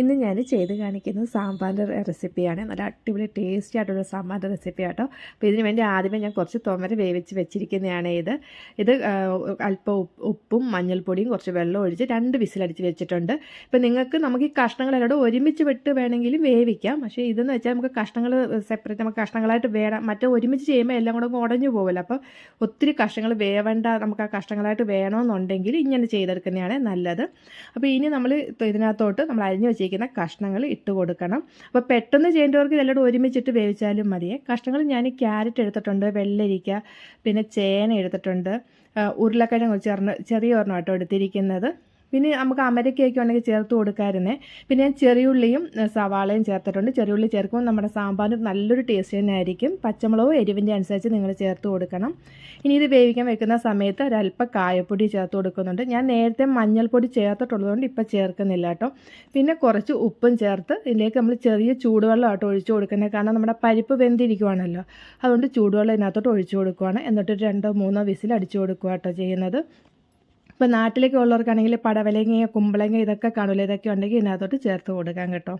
ഇന്ന് ഞാൻ ചെയ്ത് കാണിക്കുന്നത് സാമ്പാറിന്റെ റെസിപ്പിയാണ് നല്ല അടിപൊളി ടേസ്റ്റി ആയിട്ടുള്ള സാമ്പാറിന്റെ റെസിപ്പി ആട്ടോ. അപ്പോൾ ഇതിന് വേണ്ടി ആദ്യമേ ഞാൻ കുറച്ച് തുമര വേവിച്ച് വെച്ചിരിക്കുന്നതാണ് ഇത്. ഇത് അല്പം ഉപ്പും മഞ്ഞൾപ്പൊടിയും കുറച്ച് വെള്ളം ഒഴിച്ച് രണ്ട് വിസിലടിച്ച് വെച്ചിട്ടുണ്ട്. ഇപ്പോൾ നിങ്ങൾക്ക് നമുക്ക് ഈ കഷ്ണങ്ങളെല്ലാം ഒരുമിച്ച് വിട്ട് വേണമെങ്കിലും വേവിക്കാം. പക്ഷേ ഇതെന്ന് വെച്ചാൽ നമുക്ക് കഷ്ണങ്ങൾ സെപ്പറേറ്റ് നമുക്ക് കഷ്ണങ്ങളായിട്ട് വേണം. മറ്റേ ഒരുമിച്ച് ചെയ്യുമ്പോൾ എല്ലാം കൂടെ ഉടഞ്ഞു പോകുമല്ലോ അപ്പോൾ ഒത്തിരി കഷ്ണങ്ങൾ വേവേണ്ട നമുക്ക് ആ കഷ്ണങ്ങളായിട്ട് വേണമെന്നുണ്ടെങ്കിൽ ഇങ്ങനെ ചെയ്തെടുക്കുന്നതാണ് നല്ലത്. അപ്പോൾ ഇനി നമ്മൾ ഇതിനകത്തോട്ട് നമ്മൾ അരിഞ്ഞു വെച്ചിരിക്കുന്ന കഷ്ണങ്ങൾ ഇട്ട് കൊടുക്കണം. അപ്പോൾ പെട്ടെന്ന് ചെയ്യേണ്ടവർക്ക് ഇതെല്ലാം ഒരുമിച്ചിട്ട് വേവിച്ചാലും മതിയെ കഷ്ണങ്ങൾ ഞാൻ ക്യാരറ്റ് എടുത്തിട്ടുണ്ട് വെള്ളരിക്ക പിന്നെ ചേന എടുത്തിട്ടുണ്ട്. ഉരുളക്കിഴങ്ങ് ചേർന്ന് ചെറിയ ഒരെണ്ണം കേട്ടോ എടുത്തിരിക്കുന്നത്. പിന്നെ നമുക്ക് അമരക്കയൊക്കെ ഉണ്ടെങ്കിൽ ചേർത്ത് കൊടുക്കാമായിരുന്നേ പിന്നെ ഞാൻ ചെറിയുള്ളിയും സവാളയും ചേർത്തിട്ടുണ്ട്. ചെറിയുള്ളി ചേർക്കുമ്പോൾ നമ്മുടെ സാമ്പാറിന് നല്ലൊരു ടേസ്റ്റ് തന്നെ ആയിരിക്കും. പച്ചമുളകും എരിവിന്റെ അനുസരിച്ച് നിങ്ങൾ ചേർത്ത് കൊടുക്കണം. ഇനി ഇത് വേവിക്കാൻ വെക്കുന്ന സമയത്ത് ഒരല്പം കായപ്പൊടി ചേർത്ത് കൊടുക്കുന്നുണ്ട്. ഞാൻ നേരത്തെ മഞ്ഞൾപ്പൊടി ചേർത്തിട്ടുള്ളതുകൊണ്ട് ഇപ്പോൾ ചേർക്കുന്നില്ല കേട്ടോ. പിന്നെ കുറച്ച് ഉപ്പും ചേർത്ത് ഇതിലേക്ക് നമ്മൾ ചെറിയ ചൂടുവെള്ളമായിട്ട് ഒഴിച്ചു കൊടുക്കുന്നത്. കാരണം നമ്മുടെ പരിപ്പ് വെന്തിരിക്കുവാണല്ലോ. അതുകൊണ്ട് ചൂടുവെള്ളം ഇതിനകത്തോട്ട് ഒഴിച്ചു കൊടുക്കുവാണ്. എന്നിട്ട് രണ്ടോ മൂന്നോ വിസിൽ അടിച്ചു കൊടുക്കുക കേട്ടോ ചെയ്യുന്നത്. ഇപ്പോൾ നാട്ടിലേക്ക് ഉള്ളവർക്കാണെങ്കിൽ പടവലങ്ങ കുമ്പളങ്ങ ഇതൊക്കെ കാണില്ല ഇതൊക്കെ ഉണ്ടെങ്കിൽ ഇതിനകത്തോട്ട് ചേർത്ത് കൊടുക്കാം കേട്ടോ.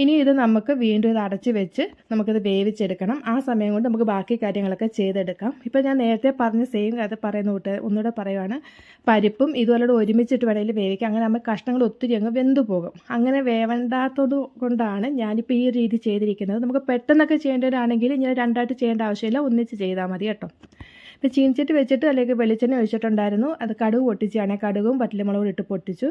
ഇനി ഇത് നമുക്ക് വീണ്ടും ഇത് അടച്ച് വെച്ച് നമുക്കിത് വേവിച്ചെടുക്കണം. ആ സമയം കൊണ്ട് നമുക്ക് ബാക്കി കാര്യങ്ങളൊക്കെ ചെയ്തെടുക്കാം. ഇപ്പോൾ ഞാൻ നേരത്തെ പറഞ്ഞ സെയിം കഥ പറയുന്ന കൂട്ട് ഒന്നുകൂടെ പറയുവാണ്. പരിപ്പും ഇതുപോലെ ഒരുമിച്ചിട്ട് വേണമെങ്കിൽ വേവിക്കാം. അങ്ങനെ നമ്മൾ കഷ്ണങ്ങൾ ഒത്തിരി അങ്ങ് വെന്തു പോകും. അങ്ങനെ വേവണ്ടാത്തത് കൊണ്ടാണ് ഞാനിപ്പോൾ ഈ രീതി ചെയ്തിരിക്കുന്നത്. നമുക്ക് പെട്ടെന്നൊക്കെ ചെയ്യേണ്ടവരാണെങ്കിൽ ഇങ്ങനെ രണ്ടായിട്ട് ചെയ്യേണ്ട ആവശ്യമില്ല. ഒന്നിച്ച് ചെയ്താൽ മതി കേട്ടോ. ഇപ്പോൾ ചീനിച്ചിട്ട് വെച്ചിട്ട് അല്ലെങ്കിൽ വെളിച്ചെണ്ണ ഒഴിച്ചിട്ടുണ്ടായിരുന്നു. അത് കടുക് പൊട്ടിച്ചാണ് കടുകും പറ്റലമുളകും ഇട്ട് പൊട്ടിച്ചു.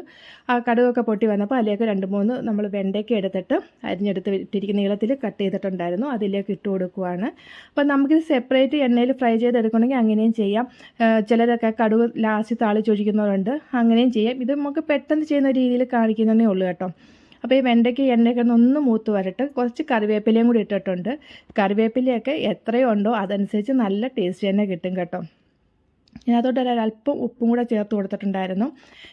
ആ കടുകൊക്കെ പൊട്ടി വന്നപ്പോൾ അതിലേക്ക് രണ്ട് മൂന്ന് നമ്മൾ വെണ്ടയ്ക്ക എടുത്തിട്ട് അരിഞ്ഞെടുത്ത് ഇട്ടിരിക്കുന്ന നീളത്തിൽ കട്ട് ചെയ്തിട്ടുണ്ടായിരുന്നു. അതിലേക്ക് ഇട്ട് കൊടുക്കുവാണ്. അപ്പോൾ നമുക്കിത് സെപ്പറേറ്റ് എണ്ണയിൽ ഫ്രൈ ചെയ്തെടുക്കണമെങ്കിൽ അങ്ങനെയും ചെയ്യാം. ചിലരൊക്കെ കടുക് ലാസ്റ്റ് താളിച്ചൊഴിക്കുന്നവരുണ്ട്. അങ്ങനെയും ചെയ്യാം. ഇത് നമുക്ക് പെട്ടെന്ന് ചെയ്യുന്ന രീതിയിൽ കാണിക്കുന്നതേ ഉള്ളൂ കേട്ടോ. അപ്പോൾ ഈ വെണ്ടയ്ക്ക് എണ്ണയൊക്കെ ഒന്ന് മൂത്ത് വരട്ട്. കുറച്ച് കറിവേപ്പിലയും കൂടി ഇട്ടിട്ടുണ്ട്. കറിവേപ്പിലയൊക്കെ എത്രയുണ്ടോ അതനുസരിച്ച് നല്ല ടേസ്റ്റ് തന്നെ കിട്ടും കേട്ടോ. ഞാൻ ഇതിനകത്തോട്ട് ഒരല്പം ഉപ്പും കൂടെ ചേർത്ത് കൊടുത്തിട്ടുണ്ടായിരുന്നു.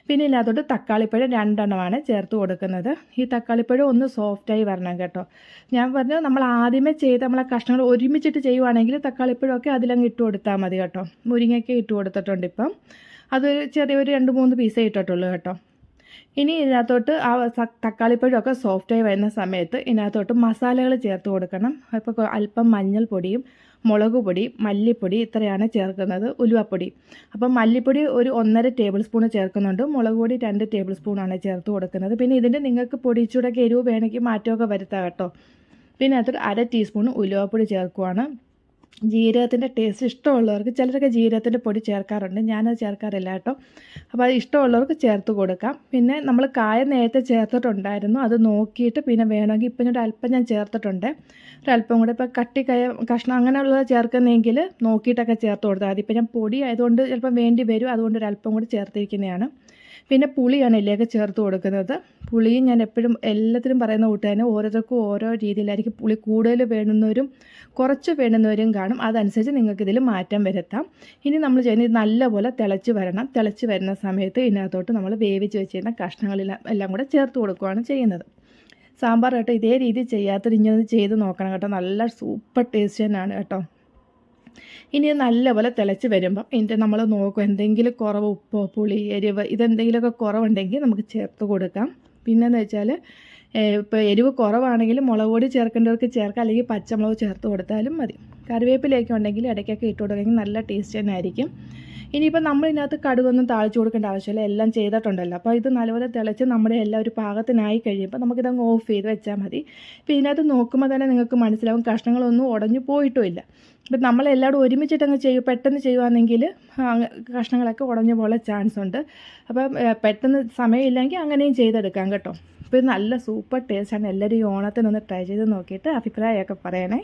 പിന്നെ ഇതിനകത്തോട്ട് തക്കാളിപ്പഴം രണ്ടെണ്ണമാണ് ചേർത്ത് കൊടുക്കുന്നത്. ഈ തക്കാളിപ്പഴം ഒന്ന് സോഫ്റ്റായി വരണം കേട്ടോ. ഞാൻ പറഞ്ഞു നമ്മൾ ആദ്യമേ ചെയ്ത് നമ്മളെ കഷ്ണങ്ങൾ ഒരുമിച്ചിട്ട് ചെയ്യുവാണെങ്കിൽ തക്കാളിപ്പഴമൊക്കെ അതിലങ്ങ് ഇട്ട് കൊടുത്താൽ മതി കേട്ടോ. മുരിങ്ങയ്ക്ക് ഇട്ട് കൊടുത്തിട്ടുണ്ട് ഇപ്പം. അതൊരു ചെറിയൊരു രണ്ട് മൂന്ന് പീസേ ഇട്ടിട്ടുള്ളൂ കേട്ടോ. ഇനി ഇതിനകത്തോട്ട് ആ തക്കാളിപ്പഴമൊക്കെ സോഫ്റ്റായി വരുന്ന സമയത്ത് ഇതിനകത്തോട്ട് മസാലകൾ ചേർത്ത് കൊടുക്കണം. അപ്പോൾ അല്പം മഞ്ഞൾപ്പൊടിയും മുളക് പൊടി മല്ലിപ്പൊടി ഇത്രയാണ് ചേർക്കുന്നത്. ഉലുവപ്പൊടി. അപ്പം മല്ലിപ്പൊടി ഒരു ഒന്നര ടേബിൾ സ്പൂൺ ചേർക്കുന്നുണ്ട്. മുളക് പൊടി രണ്ട് ടേബിൾ സ്പൂണാണ് ചേർത്ത് കൊടുക്കുന്നത്. പിന്നെ ഇതിന്റെ നിങ്ങൾക്ക് പൊടിച്ചൂടൊക്കെ എരിവ് വേണമെങ്കിൽ മാറ്റമൊക്കെ വരുത്താം കേട്ടോ. പിന്നെ അതിൽ അര ടീസ്പൂൺ ഉലുവപ്പൊടി ചേർക്കുവാണ്. ജീരകത്തിന്റെ ടേസ്റ്റ് ഇഷ്ടമുള്ളവർക്ക് ചിലരൊക്കെ ജീരകത്തിന്റെ പൊടി ചേർക്കാറുണ്ട്. ഞാനത് ചേർക്കാറില്ല കേട്ടോ. അപ്പോൾ അത് ഇഷ്ടമുള്ളവർക്ക് ചേർത്ത് കൊടുക്കാം. പിന്നെ നമ്മൾ കായ നേരത്തെ ചേർത്തിട്ടുണ്ടായിരുന്നു. അത് നോക്കിയിട്ട് പിന്നെ വേണമെങ്കിൽ ഇപ്പം ഞാൻ അല്പം ഞാൻ ചേർത്തിട്ടുണ്ട്. ഒരല്പം കൂടെ ഇപ്പോൾ കട്ടി കയ കഷ്ണം അങ്ങനെയുള്ളത് ചേർക്കുന്നെങ്കിൽ നോക്കിയിട്ടൊക്കെ ചേർത്ത് കൊടുത്താൽ മതി. ഇപ്പം ഞാൻ പൊടി ആയതുകൊണ്ട് ചിലപ്പം വേണ്ടി വരും. അതുകൊണ്ട് ഒരല്പം കൂടി ചേർത്തിരിക്കുന്നതാണ്. പിന്നെ പുളിയാണ് ഇതിലേക്ക് ചേർത്ത് കൊടുക്കുന്നത്. പുളിയും ഞാൻ എപ്പോഴും എല്ലാത്തിനും പറയുന്ന കൂട്ട് ഓരോരുത്തർക്കും ഓരോ രീതിയിലായിരിക്കും പുളി കൂടുതൽ വേണ്ടുന്നവരും കുറച്ച് വേണ്ടുന്നവരും കാണും. അതനുസരിച്ച് നിങ്ങൾക്ക് ഇതിൽ മാറ്റം വരുത്താം. ഇനി നമ്മൾ ചെയ്യുന്ന ഇത് നല്ലപോലെ തിളച്ച് വരണം. തിളച്ച് വരുന്ന സമയത്ത് ഇതിനകത്തോട്ട് നമ്മൾ വേവിച്ച് വെച്ചിരുന്ന കഷ്ണങ്ങളെല്ലാം എല്ലാം കൂടെ ചേർത്ത് കൊടുക്കുകയാണ് ചെയ്യുന്നത്. സാമ്പാർ കേട്ടോ ഇതേ രീതി ചെയ്യാത്തത് ഇങ്ങനെ ചെയ്ത് നോക്കണം കേട്ടോ. നല്ല സൂപ്പർ ടേസ്റ്റ് തന്നെയാണ് കേട്ടോ. ഇനി നല്ലപോലെ തിളച്ച് വരുമ്പം ഇതിന്റെ നമ്മൾ നോക്കും എന്തെങ്കിലും കുറവ് ഉപ്പോ പുളി എരിവ് ഇതെന്തെങ്കിലുമൊക്കെ കുറവുണ്ടെങ്കിൽ നമുക്ക് ചേർത്ത് കൊടുക്കാം. പിന്നെന്ന് വെച്ചാൽ ഇപ്പോൾ എരിവ് കുറവാണെങ്കിൽ മുളക് പൊടി ചേർക്കേണ്ടവർക്ക് ചേർക്കാം. അല്ലെങ്കിൽ പച്ചമുളക് ചേർത്ത് കൊടുത്താലും മതി. കറിവേപ്പിലയൊക്കെ ഉണ്ടെങ്കിൽ ഇടയ്ക്കൊക്കെ ഇട്ട് കൊടുക്കുകയെങ്കിൽ നല്ല ടേസ്റ്റ് തന്നെ ആയിരിക്കും. ഇനിയിപ്പോൾ നമ്മൾ ഇതിനകത്ത് കടുകൊന്നും താളിച്ച് കൊടുക്കേണ്ട ആവശ്യമില്ല. എല്ലാം ചെയ്തിട്ടുണ്ടല്ലോ. അപ്പോൾ ഇത് നല്ലപോലെ തിളച്ച് നമ്മുടെ എല്ലാം ഒരു പാകത്തിനായി കഴിയുമ്പോൾ നമുക്കിതങ്ങ് ഓഫ് ചെയ്ത് വെച്ചാൽ മതി. ഇപ്പോൾ ഇതിനകത്ത് നോക്കുമ്പോൾ തന്നെ നിങ്ങൾക്ക് മനസ്സിലാവും കഷ്ണങ്ങളൊന്നും ഉടഞ്ഞു പോയിട്ടുമില്ല. ഇപ്പം നമ്മളെല്ലാവരും ഒരുമിച്ചിട്ടങ്ങ് ചെയ്യും പെട്ടെന്ന് ചെയ്യുവാണെങ്കിൽ കഷ്ണങ്ങളൊക്കെ ഉടഞ്ഞു പോലെ ചാൻസ് ഉണ്ട്. അപ്പം പെട്ടെന്ന് സമയമില്ലെങ്കിൽ അങ്ങനെയും ചെയ്തെടുക്കാം കേട്ടോ. ഇപ്പോൾ ഇത് നല്ല സൂപ്പർ ടേസ്റ്റാണ്. എല്ലാവരും ഈ ഓണത്തിനൊന്ന് ട്രൈ ചെയ്ത് നോക്കിയിട്ട് അഭിപ്രായമൊക്കെ പറയണേ.